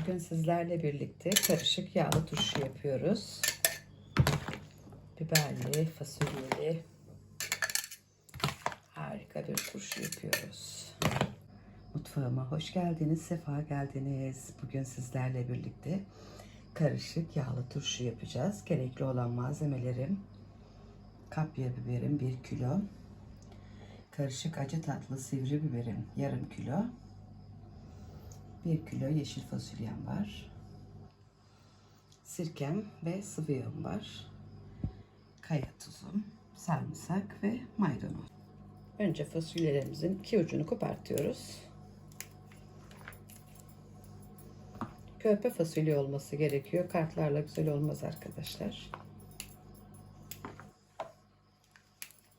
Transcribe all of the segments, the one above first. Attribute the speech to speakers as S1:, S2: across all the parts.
S1: Bugün sizlerle birlikte karışık yağlı turşu yapıyoruz. Biberli, fasulyeli harika bir turşu yapıyoruz. Mutfağıma hoş geldiniz, sefa geldiniz. Bugün sizlerle birlikte karışık yağlı turşu yapacağız. Gerekli olan malzemelerim kapya biberim 1 kilo, karışık acı tatlı sivri biberim yarım kilo, 1 kilo yeşil fasulyem var. Sirkem ve sıvı yağım var. Kaya tuzum, sarımsak ve maydanoz. Önce fasulyelerimizin iki ucunu kopartıyoruz. Körpe fasulye olması gerekiyor. Kartlarla güzel olmaz arkadaşlar.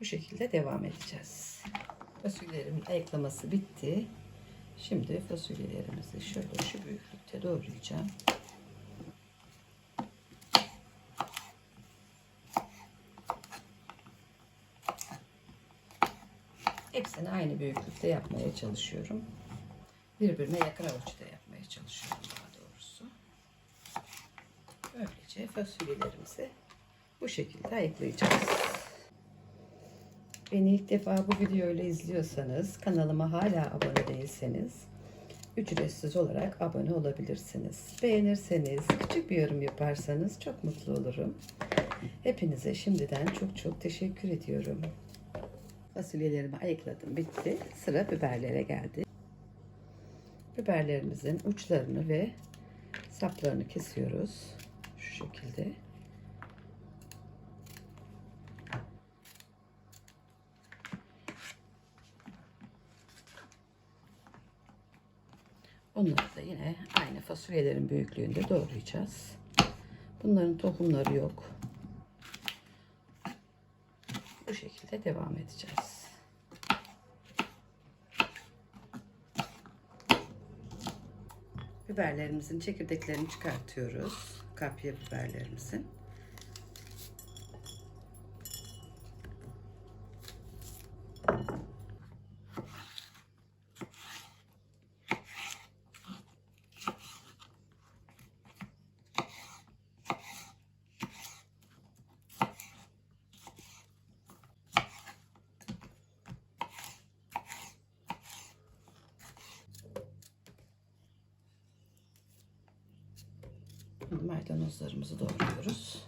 S1: Bu şekilde devam edeceğiz. Fasulyelerimin ayıklaması bitti. Şimdi fasulyelerimizi şöyle şu büyüklükte doğrayacağım. Hepsini aynı büyüklükte yapmaya çalışıyorum. Birbirine yakın ölçüde yapmaya çalışıyorum daha doğrusu. Böylece fasulyelerimizi bu şekilde ayıklayacağız. Beni ilk defa bu videoyla izliyorsanız, kanalıma hala abone değilseniz, ücretsiz olarak abone olabilirsiniz. Beğenirseniz, küçük bir yorum yaparsanız çok mutlu olurum. Hepinize şimdiden çok çok teşekkür ediyorum. Fasulyelerimi ayıkladım, bitti. Sıra biberlere geldi. Biberlerimizin uçlarını ve saplarını kesiyoruz. Şu şekilde. Bunları da yine aynı fasulyelerin büyüklüğünde doğrayacağız. Bunların tohumları yok. Bu şekilde devam edeceğiz. Biberlerimizin çekirdeklerini çıkartıyoruz. Kapya biberlerimizin. Maydanozlarımızı doğruyoruz.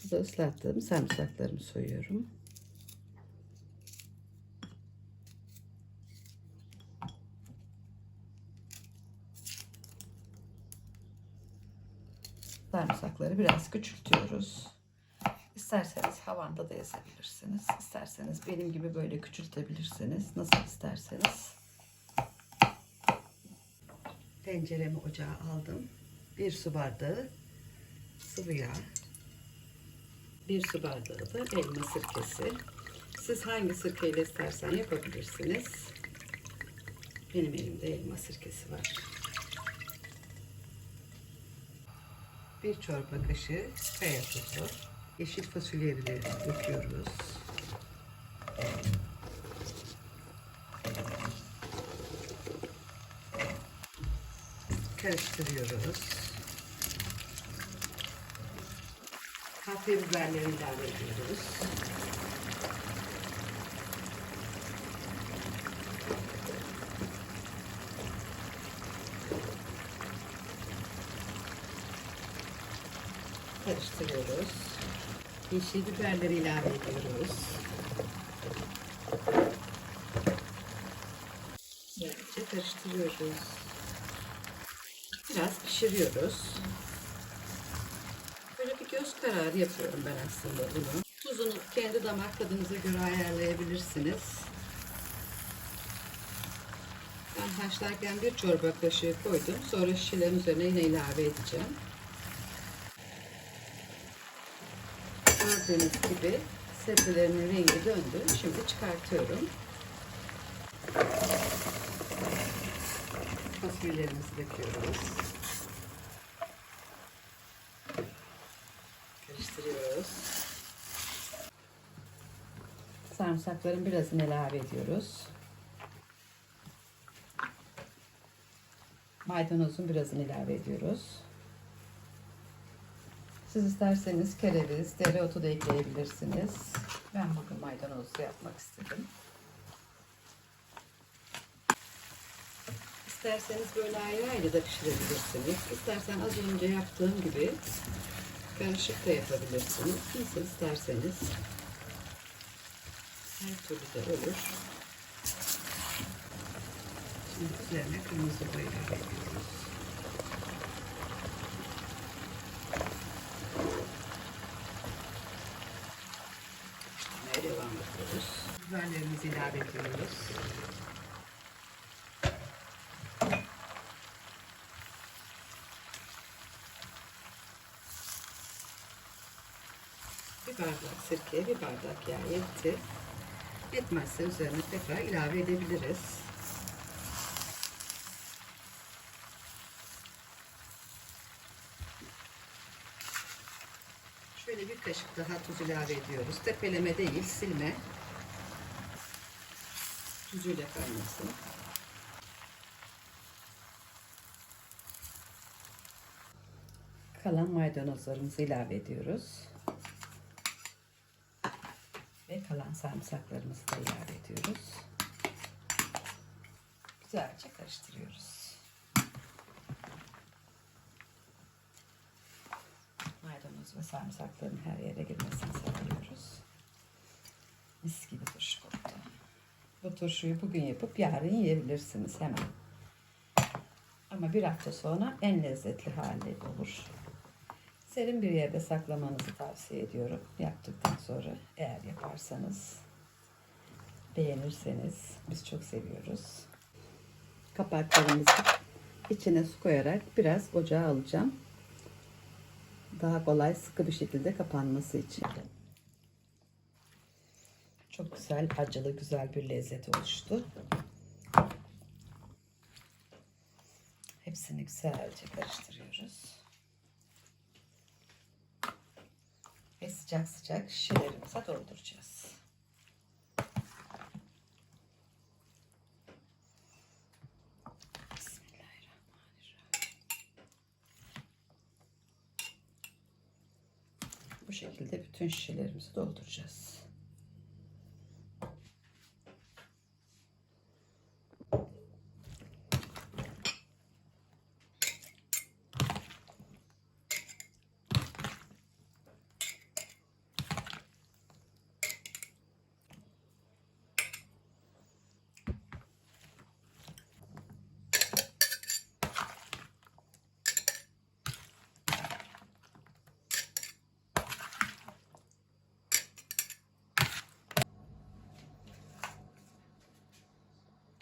S1: Suda ıslattığım sarımsaklarımı soyuyorum. Sarımsakları biraz küçültüyoruz. İsterseniz havanda da yazabilirsiniz. İsterseniz benim gibi böyle küçültebilirsiniz. Nasıl isterseniz. Tenceremi ocağa aldım. Bir su bardağı sıvı yağ. Bir su bardağı da elma sirkesi. Siz hangi sirkeyle istersen yapabilirsiniz. Benim elimde elma sirkesi var. Bir çorba kaşığı kaya tuzu. Yeşil fasulyeleri döküyoruz. Karıştırıyoruz. Kapya biberleri ilave ediyoruz. Karıştırıyoruz. Yeşil biberleri ilave ediyoruz. Böylece karıştırıyoruz. Biraz pişiriyoruz. Böyle bir göz kararı yapıyorum ben aslında bunu. Tuzunu kendi damak tadınıza göre ayarlayabilirsiniz. Ben haşlarken bir çorba kaşığı koydum. Sonra şişelerin üzerine yine ilave edeceğim. Gördüğünüz gibi sebzelerimin rengi döndü. Şimdi çıkartıyorum. Fasulyelerimizi döküyoruz. Karıştırıyoruz. Sarımsakların birazını ilave ediyoruz. Maydanozun birazını ilave ediyoruz. Siz isterseniz kereviz, dereotu da ekleyebilirsiniz. Ben bugün maydanozlu yapmak istedim. İsterseniz böyle ayrı ayrı da pişirebilirsiniz. İstersen az önce yaptığım gibi karışık da yapabilirsiniz. Nasıl isterseniz. Her türlü de olur. Şimdi üzerine kırmızı boya ekliyoruz. Devam ediyoruz. Biberlerimizi ilave ediyoruz. Bir bardak sirke, bir bardak yağ yetti. Yetmezse üzerine tekrar ilave edebiliriz. Şöyle kaşık daha tuz ilave ediyoruz. Tepeleme değil, silme. Tuzuyla kaynasın. Kalan maydanozlarımızı ilave ediyoruz. Ve kalan sarımsaklarımızı da ilave ediyoruz. Güzelce karıştırıyoruz. Maydanoz ve sarımsakların her yere girmesini sağlıyoruz. Mis gibi turşu koktu. Bu turşuyu bugün yapıp yarın yiyebilirsiniz hemen. Ama bir hafta sonra en lezzetli hali olur. Serin bir yerde saklamanızı tavsiye ediyorum. Yaptıktan sonra eğer yaparsanız, beğenirseniz biz çok seviyoruz. Kapaklarımızı içine su koyarak biraz ocağa alacağım. Daha kolay sıkı bir şekilde kapanması için. Çok güzel, acılı, güzel bir lezzet oluştu. Hepsini güzelce karıştırıyoruz. Ve sıcak sıcak şişelerimize dolduracağız. Bismillahirrahmanirrahim. Bu şekilde bütün şişelerimizi dolduracağız.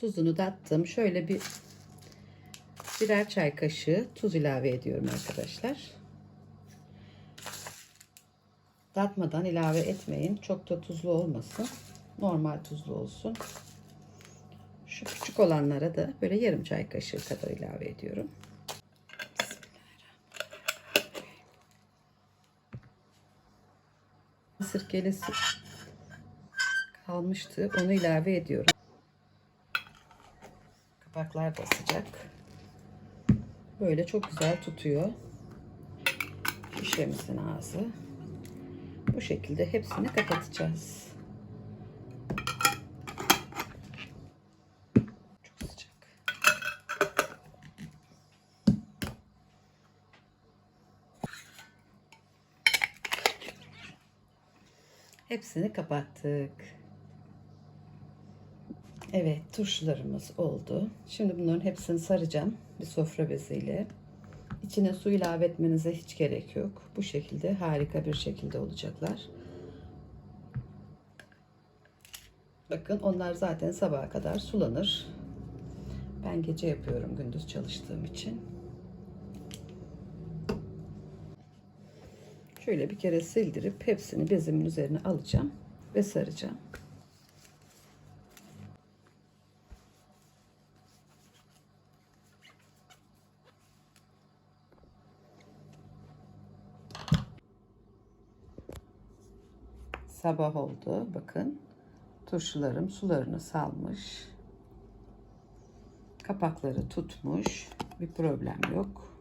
S1: Tuzunu da attım. Şöyle bir birer çay kaşığı tuz ilave ediyorum arkadaşlar. Tatmadan ilave etmeyin. Çok da tuzlu olmasın. Normal tuzlu olsun. Şu küçük olanlara da böyle yarım çay kaşığı kadar ilave ediyorum. Sirkeli su kalmıştı. Onu ilave ediyorum. Kapaklar da sıcak. Böyle çok güzel tutuyor. Şişemizin ağzı. Bu şekilde hepsini kapatacağız. Çok sıcak. Hepsini kapattık. Evet turşularımız oldu. Şimdi bunların hepsini saracağım bir sofra beziyle. İçine su ilave etmenize hiç gerek yok. Bu şekilde harika bir şekilde olacaklar. Bakın onlar zaten sabaha kadar sulanır. Ben gece yapıyorum gündüz çalıştığım için. Şöyle bir kere sildirip hepsini bezimin üzerine alacağım ve saracağım. Sabah oldu. Bakın. Turşularım sularını salmış. Kapakları tutmuş. Bir problem yok.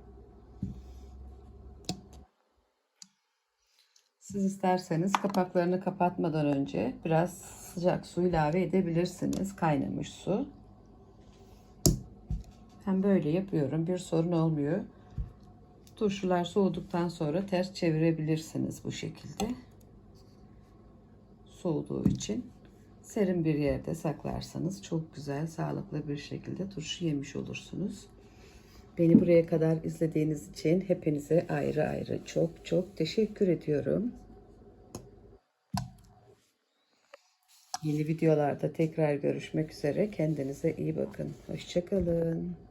S1: Siz isterseniz kapaklarını kapatmadan önce biraz sıcak su ilave edebilirsiniz. Kaynamış su. Ben böyle yapıyorum. Bir sorun olmuyor. Turşular soğuduktan sonra ters çevirebilirsiniz bu şekilde. Soğuduğu için serin bir yerde saklarsanız çok güzel, sağlıklı bir şekilde turşu yemiş olursunuz. Beni buraya kadar izlediğiniz için hepinize ayrı ayrı çok çok teşekkür ediyorum. Yeni videolarda tekrar görüşmek üzere. Kendinize iyi bakın. Hoşçakalın.